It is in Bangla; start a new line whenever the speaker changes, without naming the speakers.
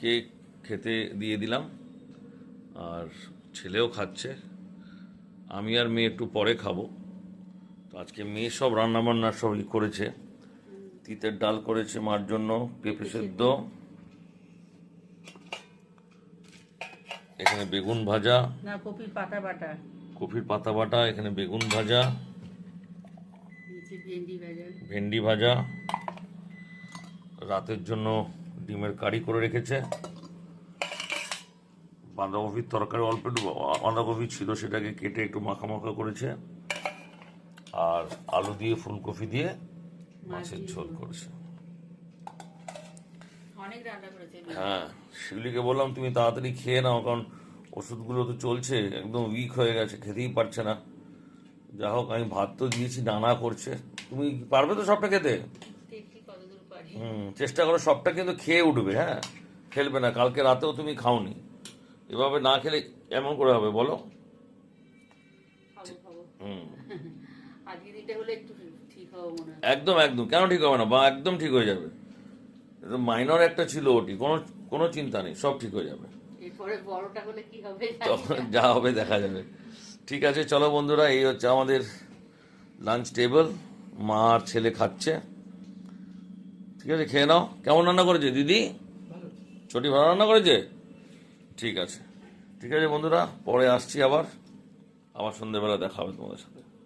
কেক খেতে দিয়ে দিলাম। আর ছেলেও খাচ্ছে। আমি আর মেয়ে একটু পরে খাব। তো আজকে মেয়ে সব রান্নাবান্না সবই করেছে। তিতের ডাল করেছে মার জন্য পেঁপে সেদ্ধ। এখানে বেগুন ভাজা।
না কপির পাতা বাটা।
কফির পাতা বাটা এখানে বেগুন ভাজা।
ভেন্ডি ভাজা।
ভেন্ডি ভাজা। রাতের জন্য ডিমের কারি করে রেখেছে। বাঁধাকপির তরকারি অল্প একটু বাঁধাকপি ছিল সেটাকে কেটে একটু মাখা মাখা করেছে। আর আলু দিয়ে ফুলকপি দিয়ে মাছের ঝোল করেছে। হ্যাঁ শিউলিকে বললাম তুমি তাড়াতাড়ি খেয়ে নাও কারণ ওষুধগুলো তো চলছে একদম উইক হয়ে গেছে খেতেই পারছে না। যা হোক আমি ভাত তো দিয়েছি ডানা করছে। তুমি পারবে তো সবটা খেতে? হুম চেষ্টা করো সবটা কিন্তু খেয়ে উঠবে হ্যাঁ? খেলবে না কালকে রাতেও তুমি খাওনি। এভাবে না খেলে এমন করে হবে বলো? হুম। একদম একদম। কেন ঠিক হবে না? বা একদম ঠিক হয়ে যাবে। মাইনর একটা ছিল ওটি কোনো কোনো চিন্তা নেই সব ঠিক হয়ে যাবে। যা হবে দেখা যাবে। ঠিক আছে চলো বন্ধুরা এই হচ্ছে আমাদের লাঞ্চ টেবিল মা আর ছেলে খাচ্ছে। ঠিক আছে, খেয়ে নাও। কেমন রান্না করেছে দিদি? ছোটি ভালো রান্না করেছে? ঠিক আছে। ঠিক আছে বন্ধুরা, পরে আসছি আবার। আবার সন্ধ্যেবেলা দেখা হবে তোমাদের সাথে।